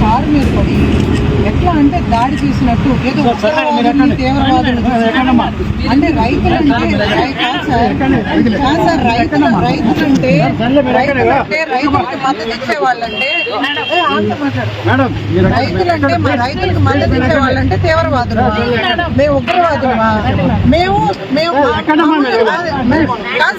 Car మీద పడి దాడి చేసినట్టు ఏదో తీవ్రవాదులు అంటే రైతులంటే సార్ అంటే రైతులంటే రైతులంటే రైతులకు మద్దతు ఇచ్చే వాళ్ళంటే రైతులంటే మా రైతులకు తీవ్రవాదులు. మేము మేము మేము కాదు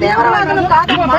తీవ్రవాదులు కాదమ్మా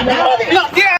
我的老天